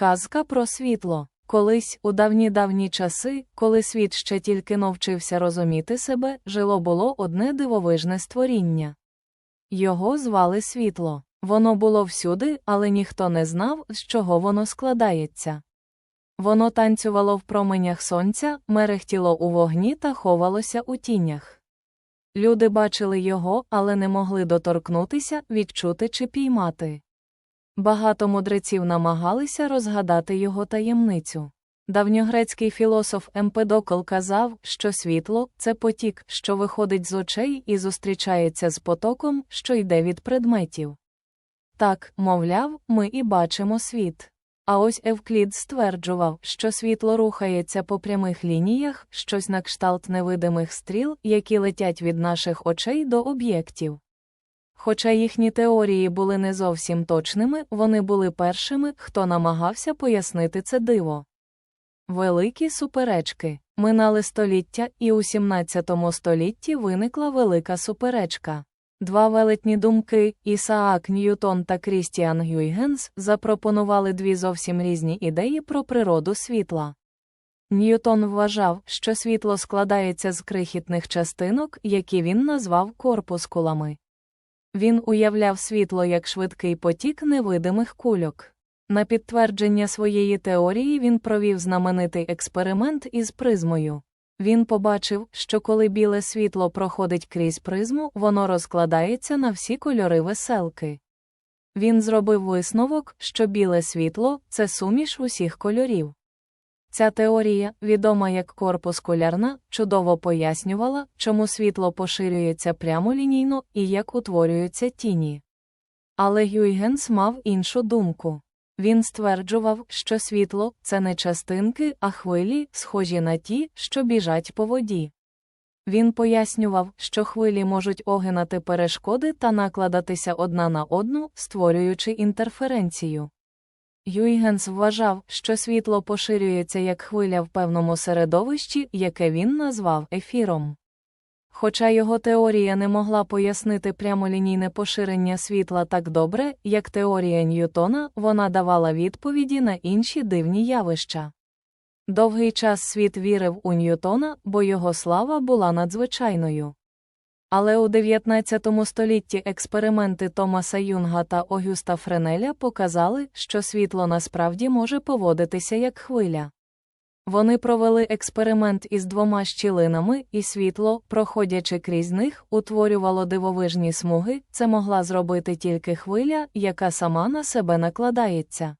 Казка про світло. Колись, у давні давні часи, коли світ ще тільки навчився розуміти себе, жило було одне дивовижне створіння. Його звали світло. Воно було всюди, але ніхто не знав, з чого воно складається. Воно танцювало в променях сонця, мерехтіло у вогні та ховалося у тінях. Люди бачили його, але не могли доторкнутися, відчути чи піймати. Багато мудреців намагалися розгадати його таємницю. Давньогрецький філософ Емпедокл казав, що світло це потік, що виходить з очей і зустрічається з потоком, що йде від предметів. Так, мовляв, ми і бачимо світ. А ось Евклід стверджував, що світло рухається по прямих лініях, щось на кшталт невидимих стріл, які летять від наших очей до об'єктів. Хоча їхні теорії були не зовсім точними, вони були першими, хто намагався пояснити це диво. Великі суперечки минали століття, і у 17 столітті виникла велика суперечка. Два велетні думки Ісаак Ньютон та Крістіан Гюйгенс запропонували дві зовсім різні ідеї про природу світла. Ньютон вважав, що світло складається з крихітних частинок, які він назвав корпускулами. Він уявляв світло як швидкий потік невидимих кульок. На підтвердження своєї теорії він провів знаменитий експеримент із призмою. Він побачив, що коли біле світло проходить крізь призму, воно розкладається на всі кольори веселки. Він зробив висновок, що біле світло це суміш усіх кольорів. Ця теорія, відома як корпускулярна, чудово пояснювала, чому світло поширюється прямолінійно і як утворюються тіні. Але Гюйгенс мав іншу думку. Він стверджував, що світло це не частинки, а хвилі, схожі на ті, що біжать по воді. Він пояснював, що хвилі можуть огинати перешкоди та накладатися одна на одну, створюючи інтерференцію. Юйгенс вважав, що світло поширюється як хвиля в певному середовищі, яке він назвав ефіром. Хоча його теорія не могла пояснити прямолінійне поширення світла так добре, як теорія Ньютона, вона давала відповіді на інші дивні явища. Довгий час світ вірив у Ньютона, бо його слава була надзвичайною. Але у 19 столітті експерименти Томаса Юнга та Огюста Френеля показали, що світло насправді може поводитися як хвиля. Вони провели експеримент із двома щілинами, і світло, проходячи крізь них, утворювало дивовижні смуги, це могла зробити тільки хвиля, яка сама на себе накладається.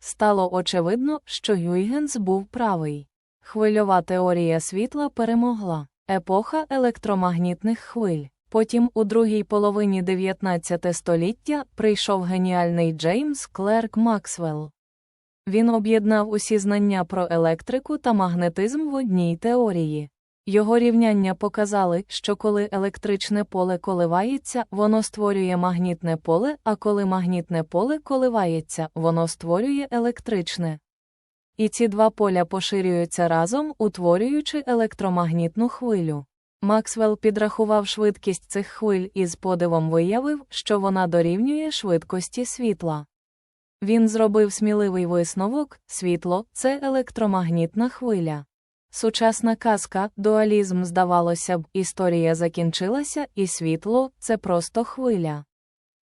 Стало очевидно, що Юйгенс був правий. Хвильова теорія світла перемогла. Епоха електромагнітних хвиль. Потім, у другій половині 19 століття, прийшов геніальний Джеймс Клерк Максвелл. Він об'єднав усі знання про електрику та магнетизм в одній теорії. Його рівняння показали, що коли електричне поле коливається, воно створює магнітне поле, а коли магнітне поле коливається, воно створює електричне. І ці два поля поширюються разом, утворюючи електромагнітну хвилю. Максвелл підрахував швидкість цих хвиль і з подивом виявив, що вона дорівнює швидкості світла. Він зробив сміливий висновок світло це електромагнітна хвиля. Сучасна казка, дуалізм, здавалося б, історія закінчилася, і світло це просто хвиля.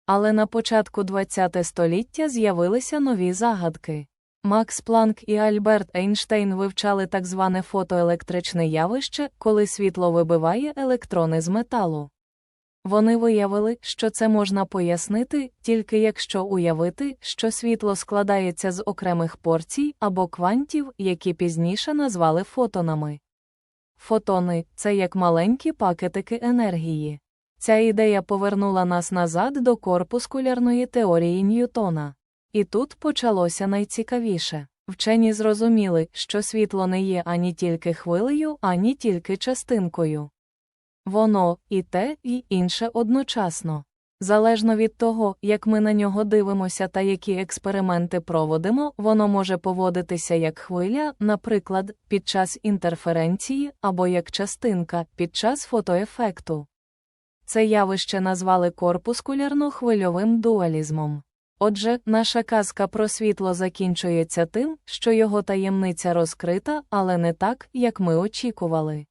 Але на початку ХХ століття з'явилися нові загадки. Макс Планк і Альберт Ейнштейн вивчали так зване фотоелектричне явище, коли світло вибиває електрони з металу. Вони виявили, що це можна пояснити, тільки якщо уявити, що світло складається з окремих порцій або квантів, які пізніше назвали фотонами. Фотони це як маленькі пакетики енергії. Ця ідея повернула нас назад до корпускулярної теорії Ньютона. І тут почалося найцікавіше. Вчені зрозуміли, що світло не є ані тільки хвилею, ані тільки частинкою. Воно і те, і інше одночасно. Залежно від того, як ми на нього дивимося та які експерименти проводимо, воно може поводитися як хвиля, наприклад, під час інтерференції або як частинка під час фотоефекту. Це явище назвали корпускулярно-хвильовим дуалізмом. Отже, наша казка про світло закінчується тим, що його таємниця розкрита, але не так, як ми очікували.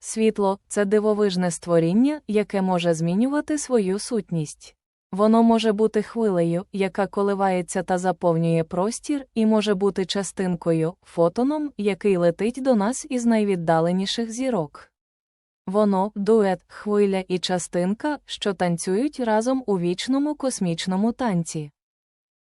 Світло це дивовижне створіння, яке може змінювати свою сутність. Воно може бути хвилею, яка коливається та заповнює простір, і може бути частинкою, фотоном, який летить до нас із найвіддаленіших зірок. Воно дует, хвиля і частинка, що танцюють разом у вічному космічному танці.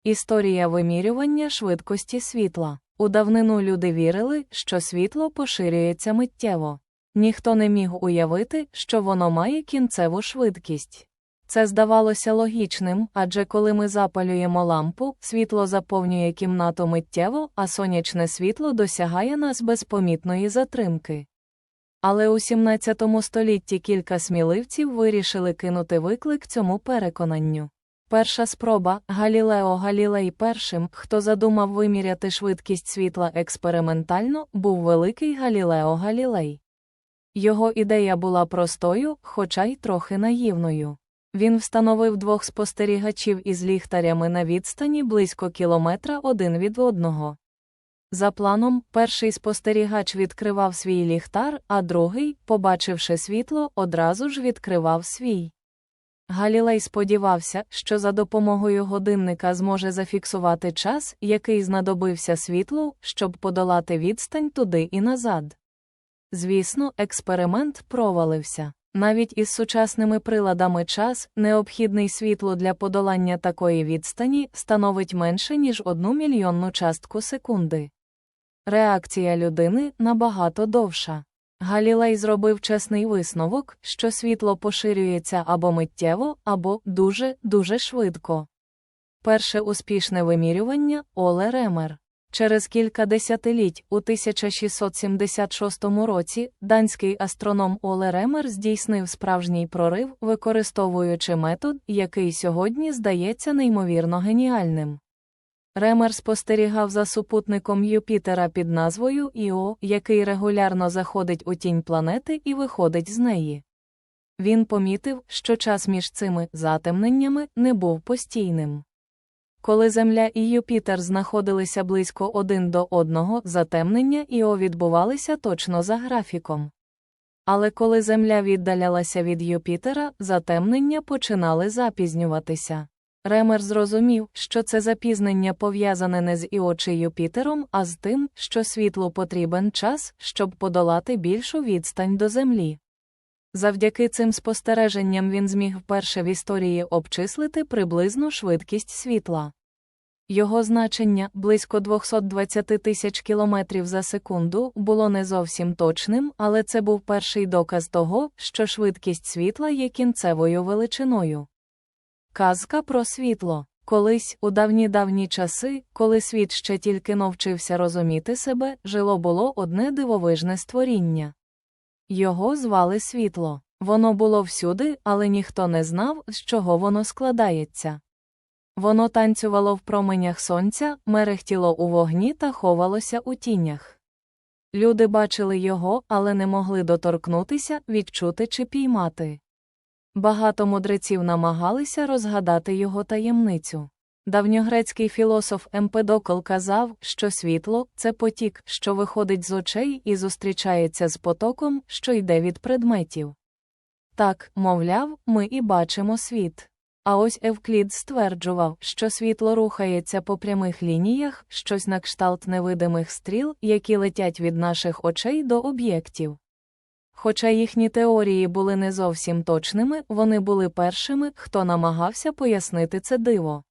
Історія вимірювання швидкості світла. У давнину люди вірили, що світло поширюється миттєво. Ніхто не міг уявити, що воно має кінцеву швидкість. Це здавалося логічним, адже коли ми запалюємо лампу, світло заповнює кімнату миттєво, а сонячне світло досягає нас без помітної затримки. Але у 17 столітті кілька сміливців вирішили кинути виклик цьому переконанню. Перша спроба Галілео Галілей першим, хто задумав виміряти швидкість світла експериментально, був великий Галілео Галілей. Його ідея була простою, хоча й трохи наївною. Він встановив двох спостерігачів із ліхтарями на відстані близько кілометра один від одного. За планом, перший спостерігач відкривав свій ліхтар, а другий, побачивши світло, одразу ж відкривав свій. Галілей сподівався, що за допомогою годинника зможе зафіксувати час, який знадобився світлу, щоб подолати відстань туди і назад. Звісно, експеримент провалився. Навіть із сучасними приладами час, необхідний світло для подолання такої відстані, становить менше, ніж одну мільйонну частку секунди. Реакція людини набагато довша. Галілей зробив чесний висновок, що світло поширюється або миттєво, або дуже, дуже швидко. Перше успішне вимірювання Оле Ремер. Через кілька десятиліть, у 1676 році, данський астроном Оле Ремер здійснив справжній прорив, використовуючи метод, який сьогодні здається неймовірно геніальним. Ремер спостерігав за супутником Юпітера під назвою Іо, який регулярно заходить у тінь планети і виходить з неї. Він помітив, що час між цими затемненнями не був постійним. Коли Земля і Юпітер знаходилися близько один до одного, затемнення Іо відбувалися точно за графіком. Але коли Земля віддалялася від Юпітера, затемнення починали запізнюватися. Ремер зрозумів, що це запізнення пов'язане не з Іо чи Юпітером, а з тим, що світлу потрібен час, щоб подолати більшу відстань до Землі. Завдяки цим спостереженням він зміг вперше в історії обчислити приблизну швидкість світла. Його значення близько 220 тисяч кілометрів за секунду було не зовсім точним, але це був перший доказ того, що швидкість світла є кінцевою величиною. Казка про світло. Колись, у давні давні часи, коли світ ще тільки навчився розуміти себе, жило було одне дивовижне створіння. Його звали світло. Воно було всюди, але ніхто не знав, з чого воно складається. Воно танцювало в променях сонця, мерехтіло у вогні та ховалося у тінях. Люди бачили його, але не могли доторкнутися, відчути чи піймати. Багато мудреців намагалися розгадати його таємницю. Давньогрецький філософ Емпедокл казав, що світло це потік, що виходить з очей і зустрічається з потоком, що йде від предметів. Так, мовляв, ми і бачимо світ. А ось Евклід стверджував, що світло рухається по прямих лініях, щось на кшталт невидимих стріл, які летять від наших очей до об'єктів. Хоча їхні теорії були не зовсім точними, вони були першими, хто намагався пояснити це диво.